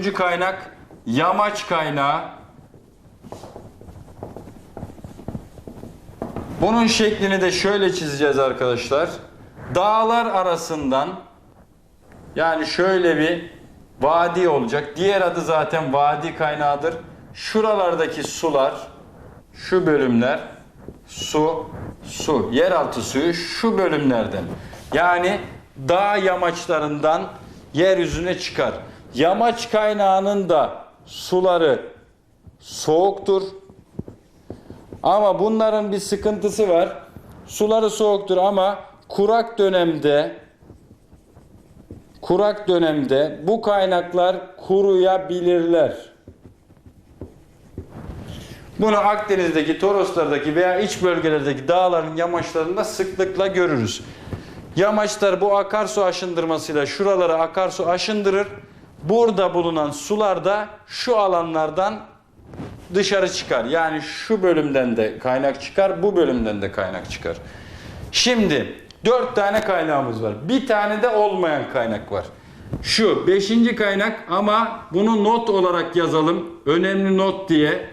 Üçüncü kaynak yamaç kaynağı. Bunun şeklini de şöyle çizeceğiz arkadaşlar. Dağlar arasından yani şöyle bir vadi olacak. Diğer adı zaten vadi kaynağıdır. Şuralardaki sular, şu bölümler su, su, yeraltı suyu şu bölümlerden. Yani dağ yamaçlarından yeryüzüne çıkar. Yamaç kaynağının da suları soğuktur. Ama bunların bir sıkıntısı var. Suları soğuktur ama kurak dönemde kurak dönemde bu kaynaklar kuruyabilirler. Bunu Akdeniz'deki, Toroslardaki veya iç bölgelerdeki dağların yamaçlarında sıklıkla görürüz. Yamaçlar bu akarsu aşındırmasıyla şuralara akarsu aşındırır. Burada bulunan sular da şu alanlardan dışarı çıkar. Yani şu bölümden de kaynak çıkar, bu bölümden de kaynak çıkar. Şimdi dört tane kaynağımız var. Bir tane de olmayan kaynak var. Şu beşinci kaynak ama bunu not olarak yazalım. Önemli not diye.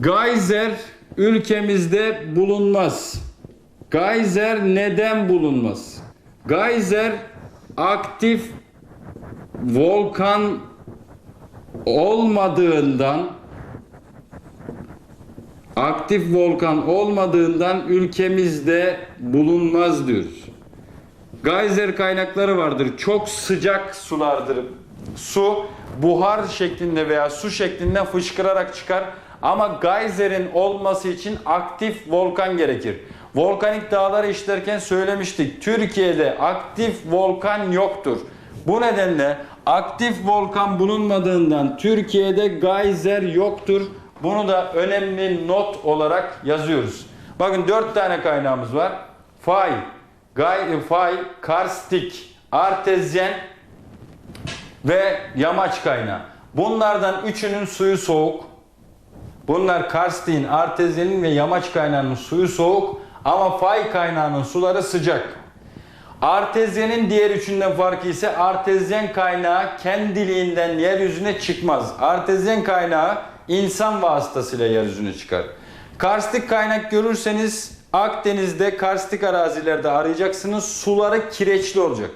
Geyser ülkemizde bulunmaz. Geyser neden bulunmaz? Geyser aktif volkan olmadığından aktif volkan olmadığından ülkemizde bulunmaz diyoruz. Geyser kaynakları vardır. Çok sıcak sulardır. Su buhar şeklinde veya su şeklinde fışkırarak çıkar. Ama geyserin olması için aktif volkan gerekir. Volkanik dağları işlerken söylemiştik. Türkiye'de aktif volkan yoktur. Bu nedenle aktif volkan bulunmadığından Türkiye'de geyser yoktur. Bunu da önemli not olarak yazıyoruz. Bakın dört tane kaynağımız var. Fay, gay, fay, karstik, artezyen ve yamaç kaynağı. Bunlardan üçünün suyu soğuk. Bunlar karstiğin, artezyenin ve yamaç kaynağının suyu soğuk ama fay kaynağının suları sıcak. Artezyenin diğer üçünden farkı ise artezyen kaynağı kendiliğinden yeryüzüne çıkmaz. Artezyen kaynağı insan vasıtasıyla yeryüzüne çıkar. Karstik kaynak görürseniz Akdeniz'de karstik arazilerde arayacaksınız. Suları kireçli olacak.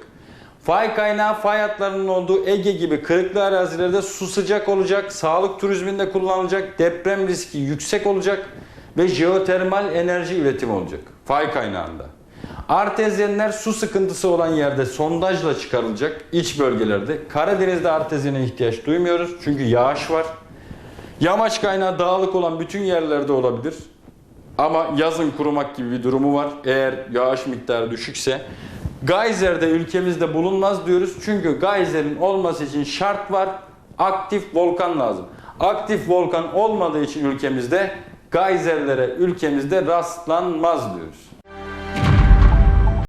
Fay kaynağı fay hatlarının olduğu Ege gibi kırıklı arazilerde su sıcak olacak. Sağlık turizminde kullanılacak. Deprem riski yüksek olacak. Ve jeotermal enerji üretimi olacak. Fay kaynağında. Artezyenler su sıkıntısı olan yerde sondajla çıkarılacak iç bölgelerde. Karadeniz'de artezyene ihtiyaç duymuyoruz çünkü yağış var. Yamaç kaynağı dağlık olan bütün yerlerde olabilir. Ama yazın kurumak gibi bir durumu var eğer yağış miktarı düşükse. Geyser de ülkemizde bulunmaz diyoruz. Çünkü geyserin olması için şart var. Aktif volkan lazım. Aktif volkan olmadığı için ülkemizde geyserlere ülkemizde rastlanmaz diyoruz.